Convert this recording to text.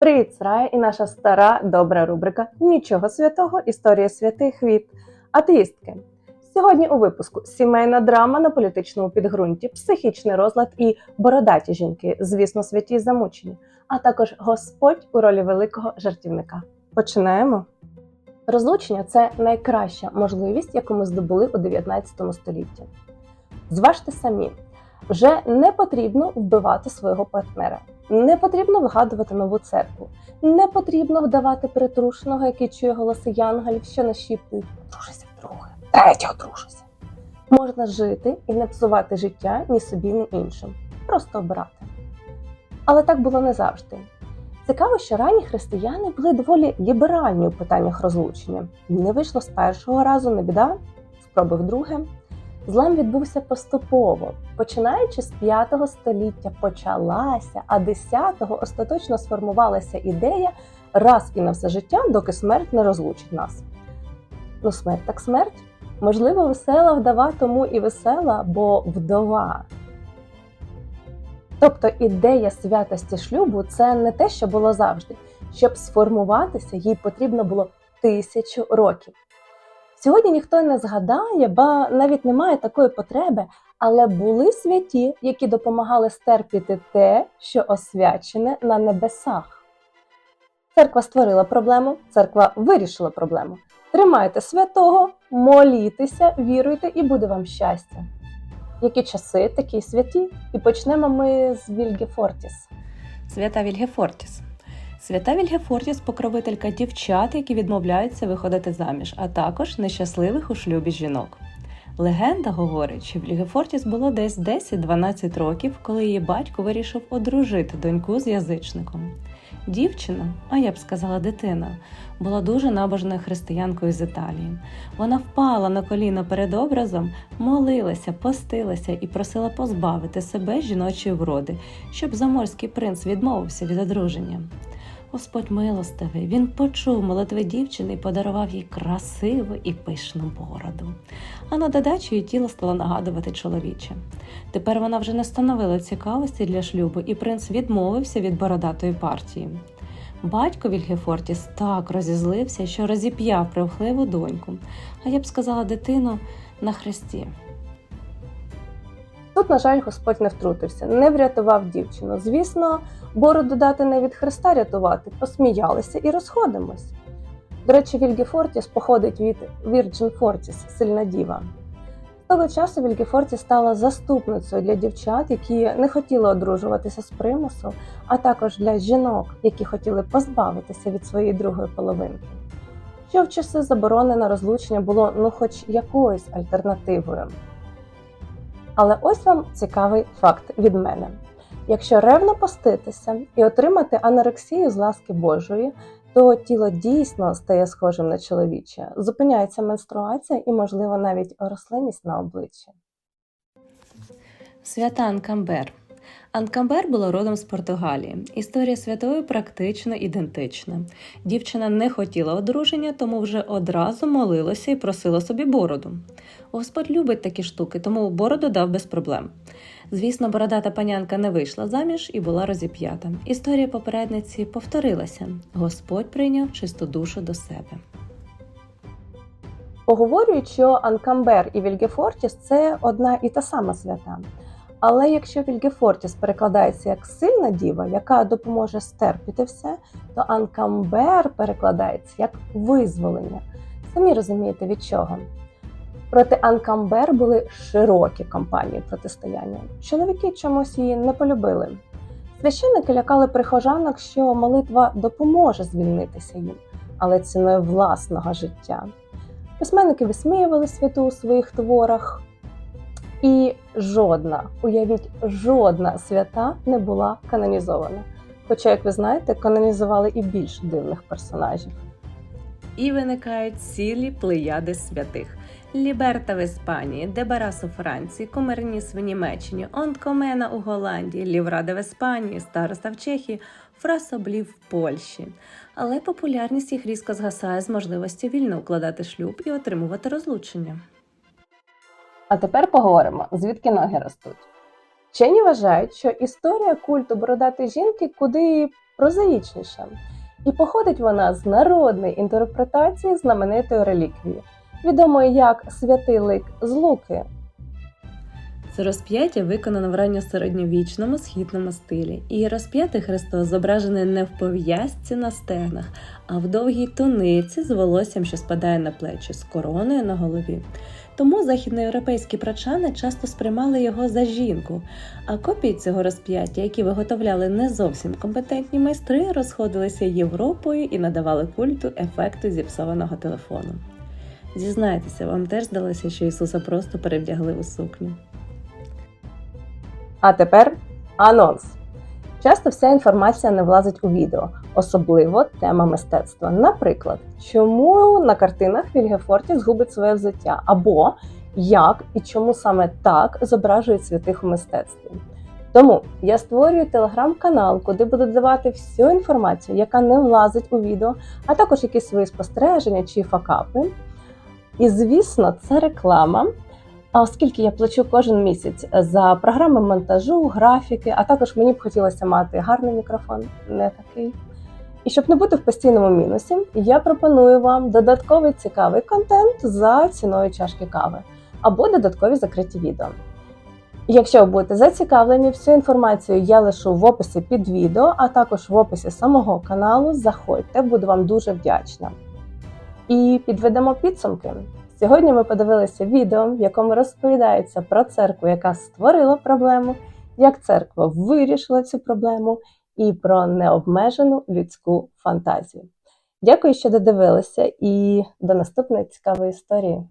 Привіт, Срая і наша стара добра рубрика Нічого святого. Історія святих від атеїстки. Сьогодні у випуску сімейна драма на політичному підґрунті, психічний розлад і бородаті жінки, звісно, святі замучені, а також Господь у ролі великого жартівника. Починаємо. Розлучення це найкраща можливість, яку ми здобули у 19 столітті. Зважте самі, вже не потрібно вбивати свого партнера. Не потрібно вигадувати нову церкву, не потрібно вдавати притрушеного, який чує голоси янголів, що нашіптують «Одружися вдруге, третє одружися. Можна жити і не псувати життя ні собі, ні іншим, просто обирати. Але так було не завжди. Цікаво, що ранні християни були доволі ліберальні у питаннях розлучення. Не вийшло з першого разу, не біда, спроби вдруге. Злам відбувся поступово. Починаючи з 5 століття почалася, а 10-го остаточно сформувалася ідея раз і на все життя, доки смерть не розлучить нас. Ну, смерть так смерть. Можливо, весела вдова тому і весела, бо вдова. Тобто ідея святості шлюбу це не те, що було завжди. Щоб сформуватися, їй потрібно було тисячу років. Сьогодні ніхто не згадає, ба навіть немає такої потреби, але були святі, які допомагали стерпіти те, що освячене на небесах. Церква створила проблему, церква вирішила проблему. Тримайте святого, молітеся, віруйте, і буде вам щастя. Які часи такі святі? І почнемо ми з Вільгефортіс. Свята Вільгефортіс. Свята Вільгефортіс покровителька дівчат, які відмовляються виходити заміж, а також нещасливих у шлюбі жінок. Легенда говорить, що Вільгефортіс було десь 10-12 років, коли її батько вирішив одружити доньку з язичником. Дівчина, а я б сказала дитина, була дуже набожною християнкою з Італії. Вона впала на коліна перед образом, молилася, постилася і просила позбавити себе жіночої вроди, щоб заморський принц відмовився від одруження. Господь милостивий, він почув молитви дівчини і подарував їй красиву і пишну бороду. А на додачу її тіло стало нагадувати чоловіче. Тепер вона вже не становила цікавості для шлюбу, і принц відмовився від бородатої партії. Батько Вільгефортіс так розізлився, що розіп'яв привхливу доньку, а я б сказала дитину на хресті. Тут, на жаль, Господь не втрутився, не врятував дівчину. Звісно, бороду дати не від Христа рятувати, посміялися і розходимось. До речі, Вільгефортіс походить від Вірджин Фортіс, сильна діва. З того часу Вільгефортіс стала заступницею для дівчат, які не хотіли одружуватися з примусу, а також для жінок, які хотіли позбавитися від своєї другої половинки. Що в часи заборони на розлучення було ну хоч якоюсь альтернативою. Але ось вам цікавий факт від мене: якщо ревно поститися і отримати анорексію з ласки Божої, то тіло дійсно стає схожим на чоловіче, зупиняється менструація і, можливо, навіть рослинність на обличчі. Свята Анкамбер. Анкамбер була родом з Португалії. Історія святої практично ідентична. Дівчина не хотіла одруження, тому вже одразу молилася і просила собі бороду. Господь любить такі штуки, тому бороду дав без проблем. Звісно, бородата панянка не вийшла заміж і була розіп'ята. Історія попередниці повторилася. Господь прийняв чисту душу до себе. Поговорюють, що Анкамбер і Вільгефортіс це одна і та сама свята. Але якщо Вільгефортіс перекладається як сильна діва, яка допоможе стерпіти все, то Анкамбер перекладається як визволення. Самі розумієте від чого. Проти Анкамбер були широкі кампанії протистояння. Чоловіки чомусь її не полюбили. Священники лякали прихожанок, що молитва допоможе звільнитися їм, але ціною власного життя. Письменники висміювали святу у своїх творах, і жодна, уявіть, жодна свята не була канонізована. Хоча, як ви знаєте, канонізували і більш дивних персонажів. І виникають цілі плеяди святих. Ліберта в Іспанії, Дебарас у Франції, Комерніс в Німеччині, Онткомена у Голландії, Ліврада в Іспанії, Староста в Чехії, Фрасоблі в Польщі. Але популярність їх різко згасає з можливості вільно укладати шлюб і отримувати розлучення. А тепер поговоримо, звідки ноги ростуть. Вчені вважають, що історія культу бородатої жінки куди прозаїчніша. І походить вона з народної інтерпретації знаменитої реліквії, відомої як святий лик з Луки. Це розп'яття виконано в ранньосередньовічному східному стилі, і розп'ятий Христос зображений не в пов'язці на стегнах, а в довгій туниці з волоссям, що спадає на плечі, з короною на голові. Тому західноєвропейські прочани часто сприймали його за жінку, а копії цього розп'яття, які виготовляли не зовсім компетентні майстри, розходилися Європою і надавали культу ефекту зіпсованого телефону. Зізнайтеся, вам теж здалося, що Ісуса просто перевдягли у сукню. А тепер анонс. Часто вся інформація не влазить у відео, особливо тема мистецтва. Наприклад, чому на картинах Вільгефортіс губить своє взуття, або як і чому саме так зображують святих у мистецтві. Тому я створюю телеграм-канал, куди буду давати всю інформацію, яка не влазить у відео, а також якісь свої спостереження чи факапи. І звісно, це реклама. А оскільки я плачу кожен місяць за програми монтажу, графіки, а також мені б хотілося мати гарний мікрофон, не такий. І щоб не бути в постійному мінусі, я пропоную вам додатковий цікавий контент за ціною чашки кави або додаткові закриті відео. Якщо ви будете зацікавлені, всю інформацію я лишу в описі під відео, а також в описі самого каналу. Заходьте, буду вам дуже вдячна. І підведемо підсумки. Сьогодні ми подивилися відео, в якому розповідається про церкву, яка створила проблему, як церква вирішила цю проблему, і про необмежену людську фантазію. Дякую, що додивилися, і до наступної цікавої історії.